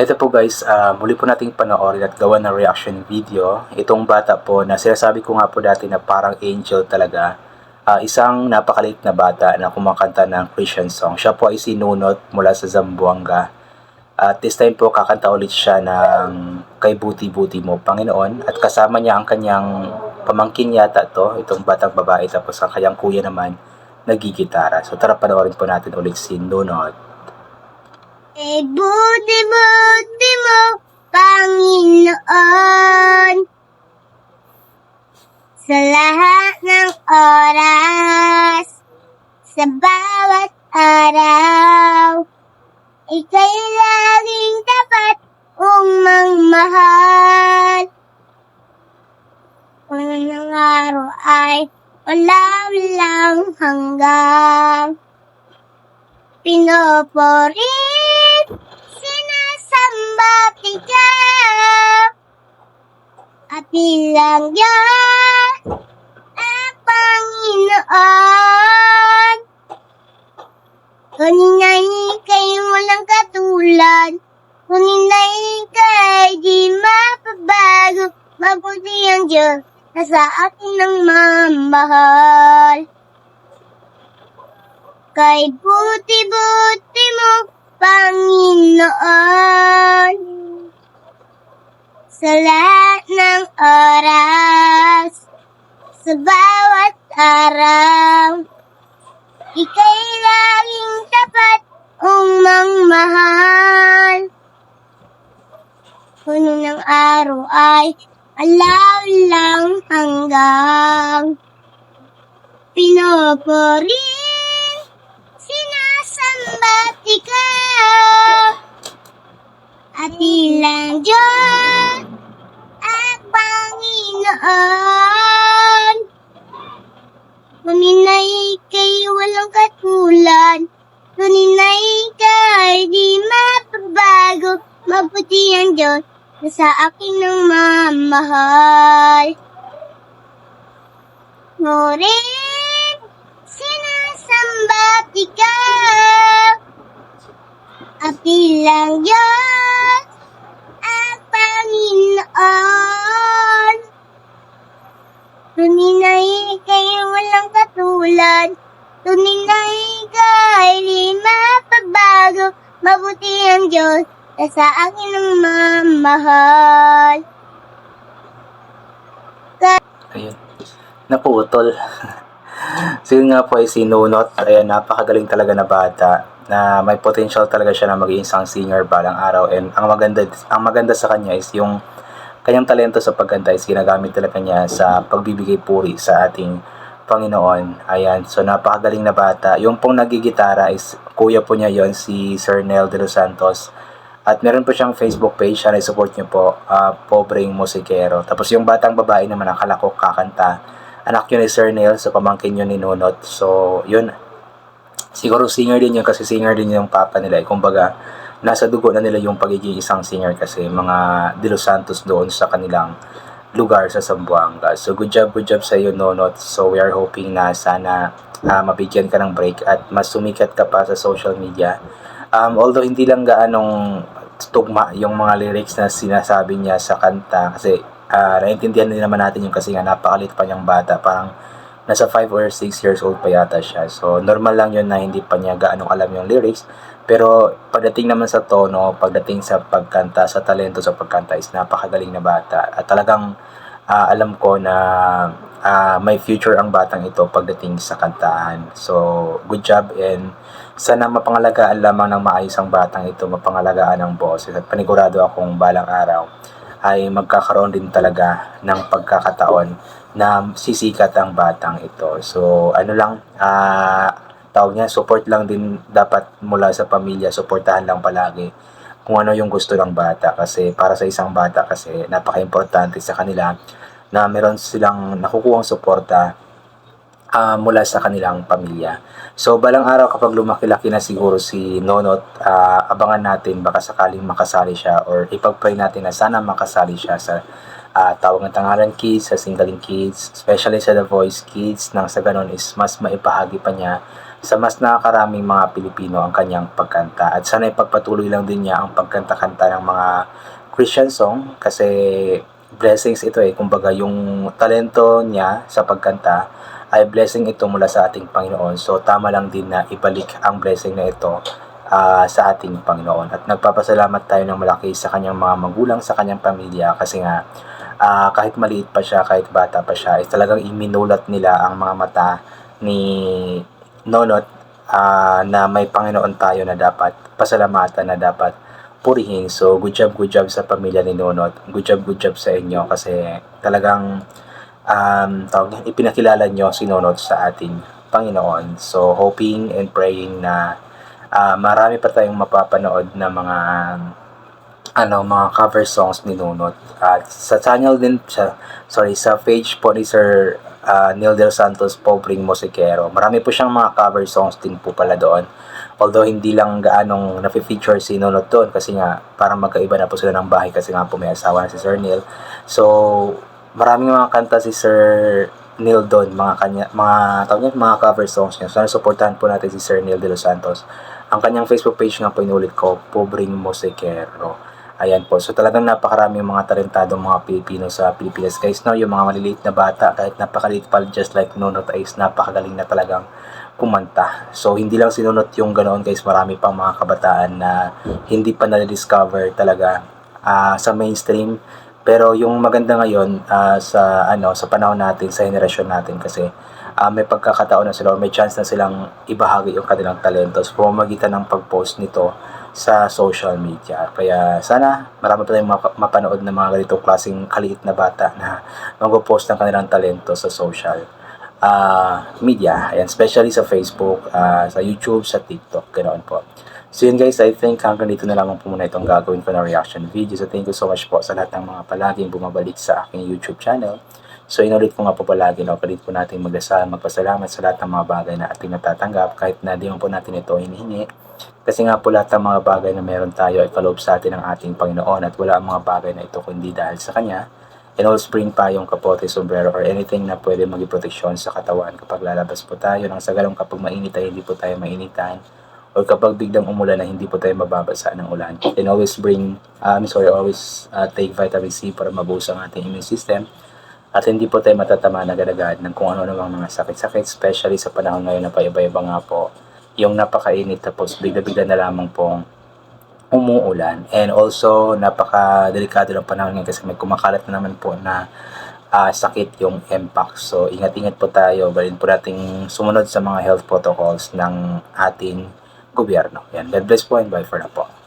Ito po guys, ah, muli po nating panoorin at gawa ng reaction video. Itong bata po na sinasabi ko nga po dati na parang angel talaga. Ah, isang napakaliit na bata na kumakanta ng Christian song. Siya po ay sinunot mula sa Zamboanga. At this time po kakanta ulit siya ng Kay Buti-Buti Mo Panginoon. At kasama niya ang kanyang pamangkin yata to, itong batang babae. Tapos ang kanyang kuya naman nagigitara. So tara panoorin po natin ulit si Nunot. Eh, buti-buti mo, Panginoon. Sa lahat ng oras, sa bawat araw, ika'y laging tapat umang mahal. Kung ng araw ay walang hanggang pinoporit, ikaw. At bilang Diyos, ang Panginoon. Kunin na ika'y walang katulad, kunin na ika'y di mapabago, mabuti ang Diyos na sa akin ang mamahal. Kay buti-buti mo, Panginoon. Sa lahat ng oras, sa bawat araw, ika'y laging tapat umang mahal. Puno ng araw ay alaw lang hanggang pinoporin, sinasambat ikaw. At ilang Diyos at Panginoon. Kuninay kay walang katulad, kuninay kay di mapabago, mabuti ang Diyos sa akin ng mamahal. Ngurit, sinasambat ikaw. At bilang Diyos at Panginoon. Tuninay kay walang katulad. Tuninay kay di mapabago. Mabuti ang Diyos na sa akin ang mamahal. Ayun. Naputol. so yun nga po ay si Nunot. Ayan, napakagaling talaga na bata na may potential talaga siya na maging isang singer balang araw and ang maganda ang maganda sa kanya is yung kanyang talento sa pagkanta is ginagamit talaga niya sa pagbibigay puri sa ating Panginoon. Ayan, so napakagaling na bata. Yung pong nagigitara is kuya po niya yon si Sir Nel de los Santos. At meron po siyang Facebook page, siya support niyo po, ah, Pobreng Musikero. Tapos yung batang babae naman, ang kalakok kakanta, anak yun ni Sir Neil, so pamangkin yun ni Nunot. So, yun. Siguro singer din yun kasi singer din yung papa nila. Eh. Kumbaga, nasa dugo na nila yung pagiging isang singer kasi mga De Los Santos doon sa kanilang lugar sa Zamboanga. So, good job, good job sa iyo, Nunot. So, we are hoping na sana ah, mabigyan ka ng break at mas sumikat ka pa sa social media. Um, although hindi lang gaanong tugma yung mga lyrics na sinasabi niya sa kanta kasi ah, naiintindihan din naman natin yung kasi nga napakalit pa niyang bata parang nasa 5 or 6 years old pa yata siya. So normal lang yun na hindi pa niya gaano alam yung lyrics. Pero pagdating naman sa tono pagdating sa pagkanta sa talento sa pagkanta is napakagaling na bata. At talagang ah, alam ko na ah, may future ang batang ito pagdating sa kantahan. So good job and sana mapangalagaan lamang ng maayos ang batang ito, mapangalagaan ang boses at panigurado akong balang araw ay magkakaroon din talaga ng pagkakataon na sisikat ang batang ito. So ano lang, ah tawag niya, support lang din dapat mula sa pamilya, suportahan lang palagi kung ano yung gusto ng bata kasi para sa isang bata kasi napaka-importante sa kanila na meron silang nakukuhang suporta ah, mula sa kanilang pamilya. So, balang araw kapag lumaki-laki na siguro si Nonot, ah, abangan natin baka sakaling makasali siya or ipag-pray natin na sana makasali siya sa ah, Tawag ng Tangalan Kids, sa Singaling Kids, especially sa The Voice Kids, nang sa ganun is mas maipahagi pa niya sa mas nakakaraming mga Pilipino ang kanyang pagkanta. At sana ipagpatuloy lang din niya ang pagkanta-kanta ng mga Christian song kasi blessings ito eh. Kumbaga yung talento niya sa pagkanta ay blessing ito mula sa ating Panginoon. So tama lang din na ibalik ang blessing na ito ah, sa ating Panginoon. At nagpapasalamat tayo ng malaki sa kanyang mga magulang, sa kanyang pamilya kasi nga ah, kahit maliit pa siya, kahit bata pa siya, ay talagang iminulat nila ang mga mata ni Nonot ah, na may Panginoon tayo na dapat pasalamatan na dapat purihin. So, good job, good job sa pamilya ni Nonot. Good job, good job sa inyo kasi talagang um, tawag ipinakilala nyo si Nonot sa ating Panginoon. So, hoping and praying na ah, marami pa tayong mapapanood na mga ano, mga cover songs ni Nonot. At sa channel din, sa, sorry, sa page po ni Sir ah, Neil Del Santos Pobreng Musikero. Marami po siyang mga cover songs din po pala doon. Although hindi lang gaanong nafe-feature si Nonot doon kasi nga parang magkaiba na po sila ng bahay kasi nga po may asawa na si Sir Neil. So, maraming mga kanta si Sir Neil doon, mga kanya, mga tawag niya, mga cover songs niya. Sana suportahan po natin si Sir Neil De Los Santos. Ang kanyang Facebook page nga po inulit ko, Pobreng Musikero. Ayan po. So talagang napakaraming mga talentadong mga Pilipino sa Pilipinas. Guys, no, yung mga maliliit na bata, kahit napakaliit pa, just like Nunot is napakagaling na talagang kumanta. So hindi lang sinunot yung ganoon guys, marami pang mga kabataan na hindi pa na-discover talaga ah, sa mainstream. Pero yung maganda ngayon ah, sa ano sa panahon natin, sa henerasyon natin kasi ah, may pagkakataon na sila may chance na silang ibahagi yung kanilang talento sa pamamagitan ng pag-post nito sa social media. Kaya sana marami pa tayong mapa- mapanood ng mga ganitong klaseng kaliit na bata na mag-post ng kanilang talento sa social ah, media. Ayan, especially sa Facebook, ah, sa YouTube, sa TikTok. Ganoon po. So yun guys, I think hanggang dito na lamang po muna itong gagawin ko na reaction video. So thank you so much po sa lahat ng mga palaging bumabalik sa aking YouTube channel. So inulit ko nga po palagi, no, palit po natin magdasal, magpasalamat sa lahat ng mga bagay na ating natatanggap kahit na di man po natin ito hinihingi. Kasi nga po lahat ng mga bagay na meron tayo ay kaloob sa atin ng ating Panginoon at wala ang mga bagay na ito kundi dahil sa Kanya. And all spring pa yung kapote, sombrero, or anything na pwede maging proteksyon sa katawan kapag lalabas po tayo. Nang sa galong kapag mainit ay hindi po tayo mainitan. Or kapag biglang umulan na hindi po tayo mababasa ng ulan. And always bring, uh, I'm sorry, always uh, take vitamin C para mabuhos ang ating immune system. At hindi po tayo matatama na agad ng kung ano namang mga sakit-sakit, especially sa panahon ngayon na paiba-iba nga po yung napakainit tapos bigla-bigla na lamang pong umuulan. And also, napaka-delikado ng panahon ngayon kasi may kumakalat na naman po na ah, sakit yung MPAC. So, ingat-ingat po tayo. Balin po nating sumunod sa mga health protocols ng ating gobyerno. Yan. God bless po and bye for now po.